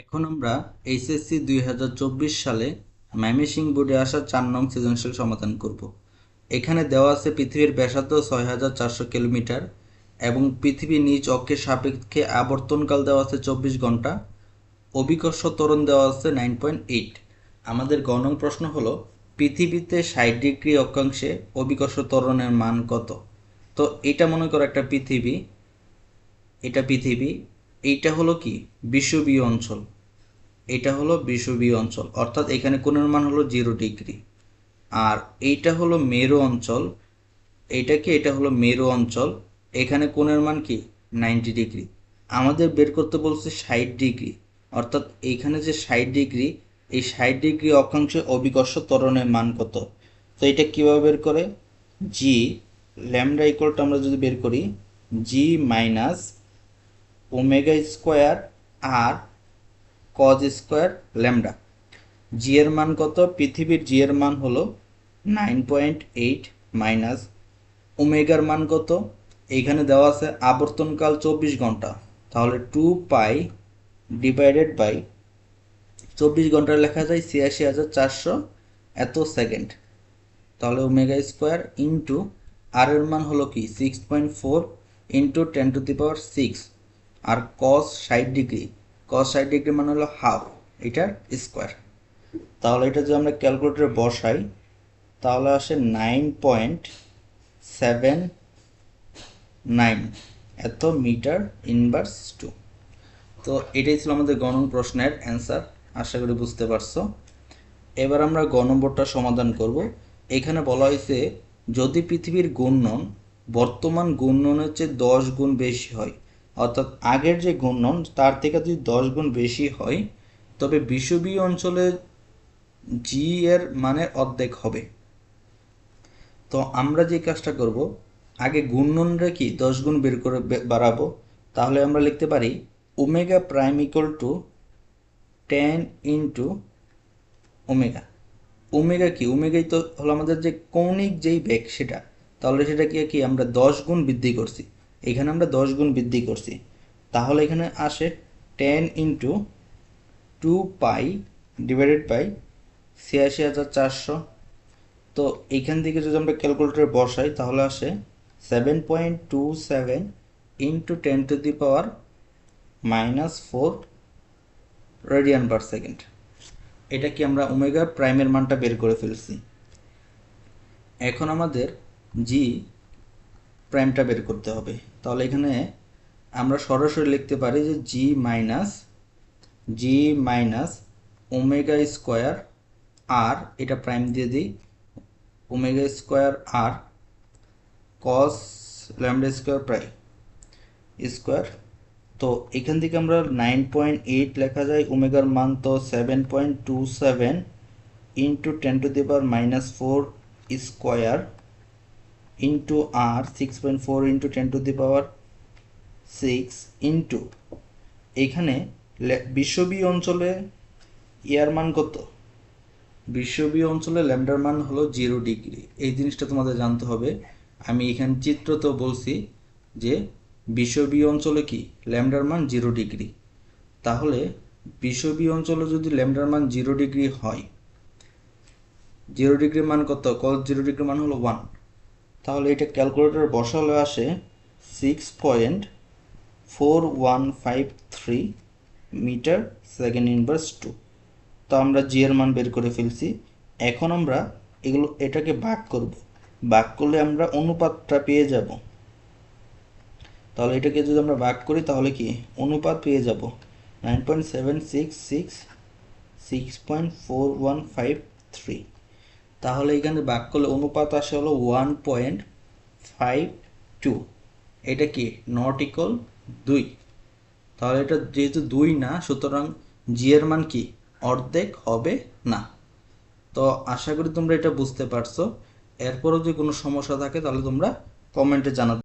এখন আমরা এইচএসসি দুই হাজার চব্বিশ সালে ময়মনসিংহ বোর্ডে আসা চার নং সৃজনশীল সমাধান করব। এখানে দেওয়া আছে পৃথিবীর ব্যাসার্ধ ছয় হাজার চারশো কিলোমিটার এবং পৃথিবীর নিজ অক্ষের সাপেক্ষে আবর্তনকাল দেওয়া আছে চব্বিশ ঘণ্টা। অভিকর্ষ ত্বরণ দেওয়া আছে নাইন পয়েন্ট এইট। আমাদের গণং প্রশ্ন হলো, পৃথিবীতে ষাট ডিগ্রি অক্ষাংশে অভিকর্ষ ত্বরণের মান কত? তো এটা মনে করো একটা পৃথিবী, এটা পৃথিবী এইটা হলো কি? বিষুবীয় অঞ্চল। এটা হলো বিষুবীয় অঞ্চল। অর্থাৎ এখানে কোণের মান হলো? জিরো ডিগ্রি আর এইটা হলো মেরু অঞ্চল। এইটা কি? এটা হলো মেরু অঞ্চল। এখানে কোণের মান কি? নাইনটি ডিগ্রি আমাদের বের করতে বলছে ষাট ডিগ্রি অর্থাৎ এইখানে যে ষাট ডিগ্রি এই ষাট ডিগ্রি অক্ষাংশে অভিকর্ষ ত্বরণের মান কত? তো এটা কীভাবে বের করে? জি ল্যামডা ইকুয়ালটা আমরা যদি বের করি g minus omega square R cos square lambda. G এর মান কত? পৃথিবীর জি এর মান হলো নাইন পয়েন্ট এইট মাইনাস ওমেগার মান কত? এইখানে দেওয়া আছে আবর্তনকাল চব্বিশ ঘণ্টা। তাহলে টু পাই ডিভাইডেড বাই চব্বিশ ঘন্টায় লেখা যায় ছিয়াশি হাজার চারশো এত সেকেন্ড। তাহলে ওমেগা স্কোয়ার ইন্টু আর এর মান হলো কি? Six point four into ten to the power six R cos ষাট ডিগ্রি কস ষাট ডিগ্রি মানে হলো হাফ এটার স্কোয়ার তাহলে এটা যদি আমরা ক্যালকুলেটরে বসাই, তাহলে আসে নাইন পয়েন্ট সেভেন নাইন এত মিটার ইনভার্স টু তো এটাই ছিল আমাদের গণন প্রশ্নের অ্যান্সার আশা করি বুঝতে পারছ। এবার আমরা গ নম্বরটা সমাধান করব। এখানে বলা হয়েছে, যদি পৃথিবীর ঘূর্ণন বর্তমান ঘূর্ণনের চেয়ে দশ গুণ বেশি হয় অর্থাৎ আগের যে ঘূর্ণন, তার থেকে যদি দশ গুণ বেশি হয়, তবে বিষুবীয় অঞ্চলে জি এর মানে অর্ধেক হবে। তো আমরা যে কাজটা করব, আগে ঘূর্ণনটা কি দশ গুণ বের করে বাড়াবো? তাহলে আমরা লিখতে পারি omega prime equal to ten into omega. Omega কি? ওমেগাই তো হলো আমাদের যে কৌণিক যেই বেগ, সেটা। তাহলে সেটা কি আমরা দশ গুণ বৃদ্ধি করছি? এখানে আমরা দশ গুণ বৃদ্ধি করছি। তাহলে এখানে আসে ten into two pi divided by ছিয়াশি হাজার চারশো। তো এইখান থেকে যদি আমরা ক্যালকুলেটরে বসাই, তাহলে আসে seven point two seven into ten to the power minus four radian per second এটা কি আমরা ওমেগা প্রাইমের মানটা বের করে ফেলছি? এখন আমাদের জি প্রাইমটা বের করতে হবে। তাহলে এখানে আমরা সরাসরি লিখতে পারি যে g minus g minus omega square R এটা প্রাইম দিয়ে দিই। Omega square R cos lambda square prime square তো এখান থেকে আমরা নাইন পয়েন্ট এইট লেখা যায়, ওমেগার মান তো seven point two seven into ten to the power minus four square six point four into ten to the power six into এখানে বিশ্ববি অঞ্চলে ইয়ার মান কত? বিশ্ববীয় অঞ্চলে ল্যামডার মান হলো জিরো ডিগ্রি এই জিনিসটা তোমাদের জানতে হবে। আমি এখানে চিত্রতেও বলছি যে বিশ্ববীয় অঞ্চলে কি? ল্যামডার মান জিরো ডিগ্রি তাহলে বিশ্ববীয় অঞ্চলে যদি ল্যামডার মান জিরো ডিগ্রি হয় জিরো ডিগ্রির মান কত? কত জিরো ডিগ্রির মান হলো ওয়ান তাহলে এটা ক্যালকুলেটর বসালে আসে six point four one five three meter second inverse two তো আমরা জি এর মান বের করে ফেলছি। এখন আমরা এগুলো, এটাকে ভাগ করব। ভাগ করলে আমরা অনুপাতটা পেয়ে যাব। তাহলে এটাকে যদি আমরা ভাগ করি, তাহলে কি? অনুপাত পেয়ে যাব। Nine point seven six six six point four one five three তাহলে এখানে ভাগ করলে অনুপাত আসে হলো ওয়ান পয়েন্ট ফাইভ টু এটা কি? নট ইকল দুই। তাহলে এটা যেহেতু দুই না, সুতরাং জি এর মান কি? অর্ধেক হবে না। তো আশা করি তোমরা এটা বুঝতে পারছ। এরপরও যদি কোনো সমস্যা থাকে, তাহলে তোমরা কমেন্টে জানাতে